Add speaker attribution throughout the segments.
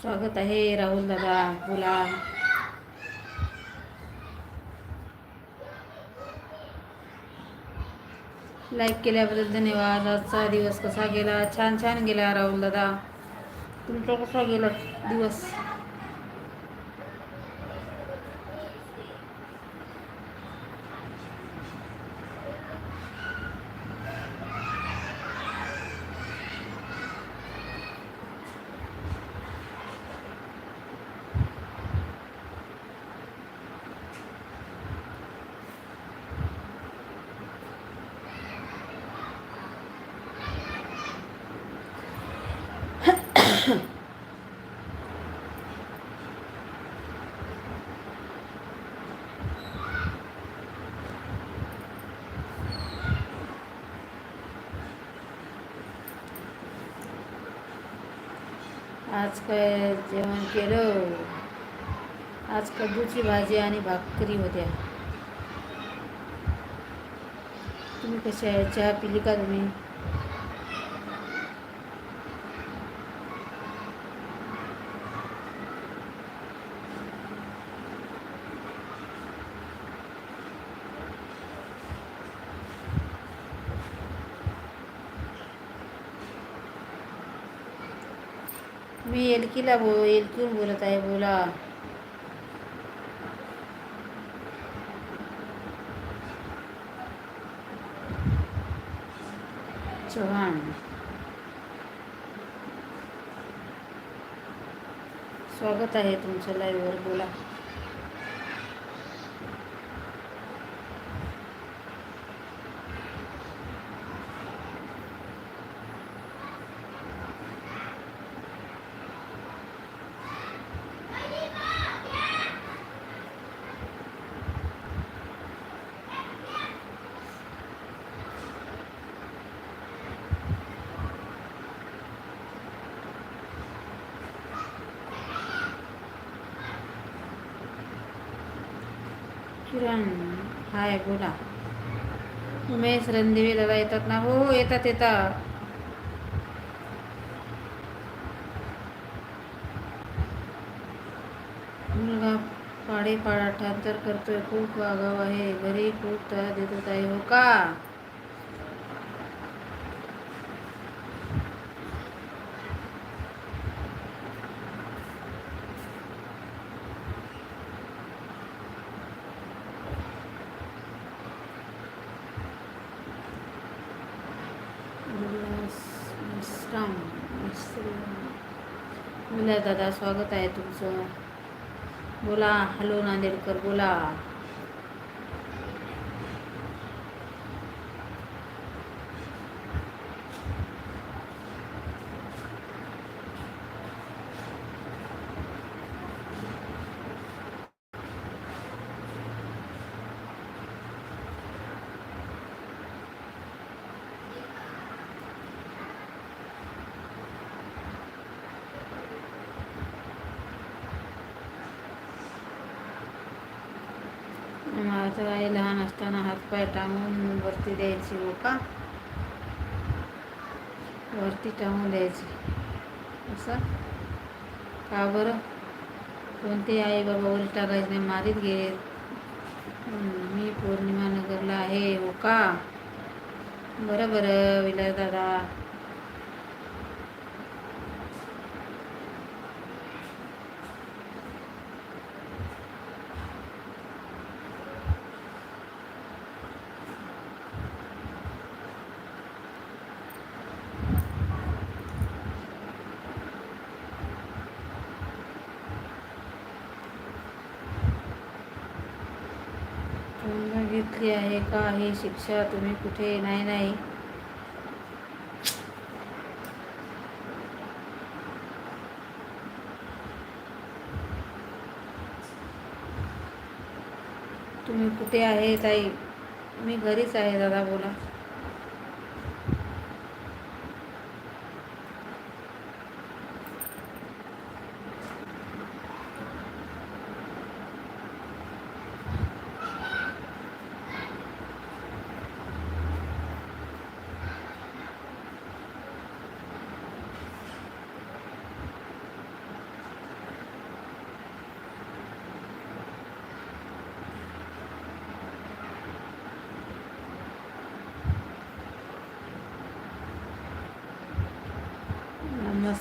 Speaker 1: स्वागत आहे राहुल दादा बोला लाईक केल्याबद्दल धन्यवाद. आजचा दिवस कसा गेला? छान छान गेला राहुल दादा. तुमचा कसा गेला दिवस? आज काय जेवण केलं. आज कद्दूची भाजी आणि भाकरी होत्या. तुम्ही कशा आहे? चहा पिली का तुम्ही? मी एलकीला बो एलकीहून बोलत आहे बोला. चव्हाण. स्वागत आहे तुमचं लाईव्हवर बोला. किरण हाय बोला. उमेश रणदेवी दादा येतात ना? हो हो येतात येतात. मुलगा पाडे पाठांतर करतोय. खूप वागाव आहे. घरी खूप त्रास देत होत आहे हो का मिस्टाम मुला दादा स्वागत आहे तुमचं. बोला हॅलो नांदेडकर बोला. माझं आई लहान असताना हातपाय टांगून वरती द्यायची मोका. वरती टांगून द्यायची. असं? का बरं? कोणते आई बाबा वर टाकायचे नाही मारीत गेले? मी पौर्णिमा नगरला आहे हो का बरं बरं विलास दादा घेतली आहे का? ही शिक्षा तुम्ही कुठे नाही नाही तुम्ही कुठे आहे ताई? मी घरीच आहे दादा बोला.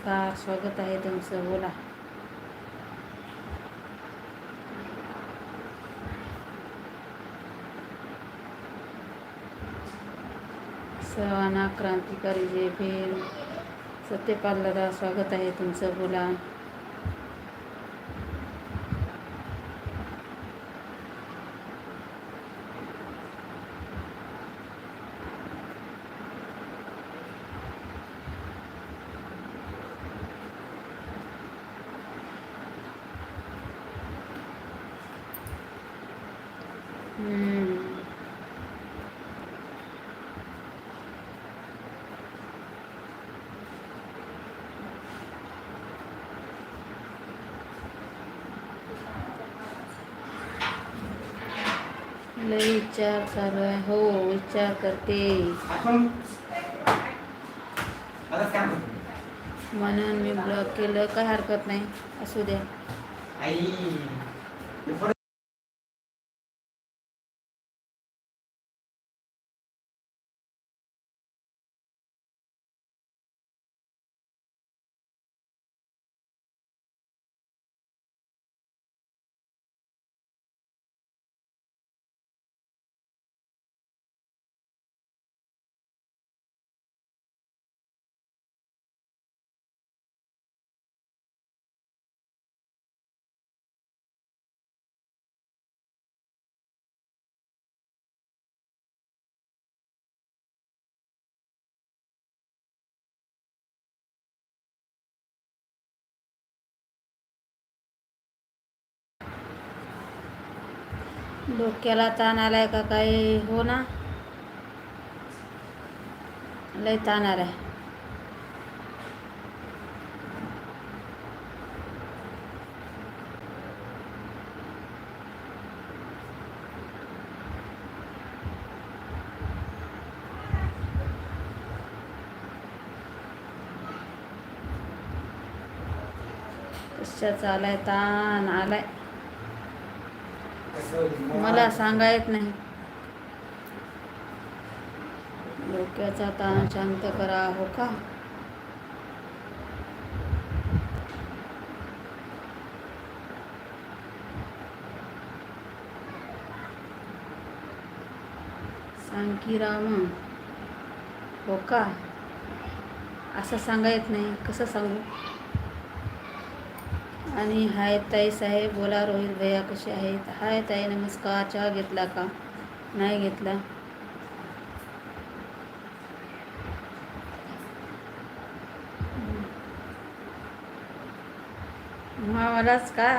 Speaker 1: नमस्कार स्वागत आहे तुमचं. बोला. सर्वांना क्रांतिकारी जे भेल सत्यपाल दादा स्वागत आहे तुमचं. बोला. लय विचार चालू आहे. हो विचार करते? म्हणून मी ब्लॉक केलं. काय हरकत नाही. असू द्या. डोक्याला ताण आलाय का काही हो ना. लय ताण आलाय. कशाचा आलाय? ताण आलाय. मला सांगा येत नाही. डोक्याचा ताण शांत करा हो का? सांग की राम हो का? असं सांगा येत नाही. कसं सांगू? आणि हाय ताई साहेब बोला रोहित भैया कसे आहेत? हाय ताई नमस्कार. चहा घेतला का? नाही घेतला. मलाच का?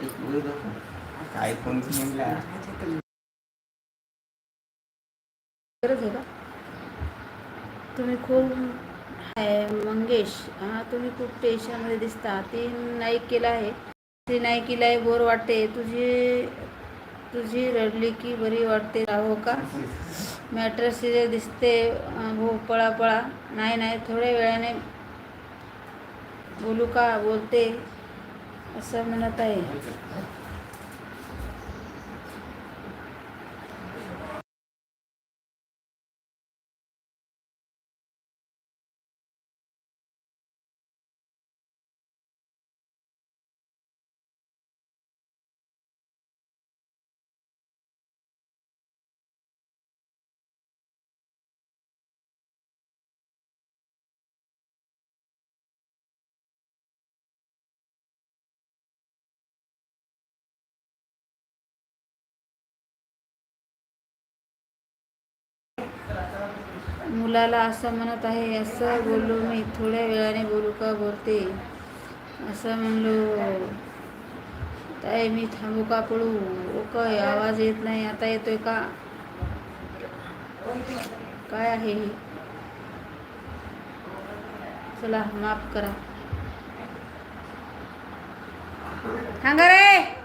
Speaker 2: काय
Speaker 1: गरज आहे का? तुम्ही खूप आहे मंगेश. हा तुम्ही खूप टेन्शनमध्ये दिसता. ती केला आहे. ती केला आहे बोर वाटते. तुझी तुझी रडली की बरी वाटते. राहो का? मॅटर सिरियल दिसते भो पळा पळा नाही नाही थोड्या वेळाने बोलू का? बोलते. असं म्हणत आहे मुलाला असं म्हणत आहे असं बोललो मी थोड्या वेळाने बोलू का बोलते? असं म्हणलो. ताई मी थांबू का पळू ओ काय आवाज येत नाही आता येतोय का? काय आहे हे? चला माफ करा. थांबा रे!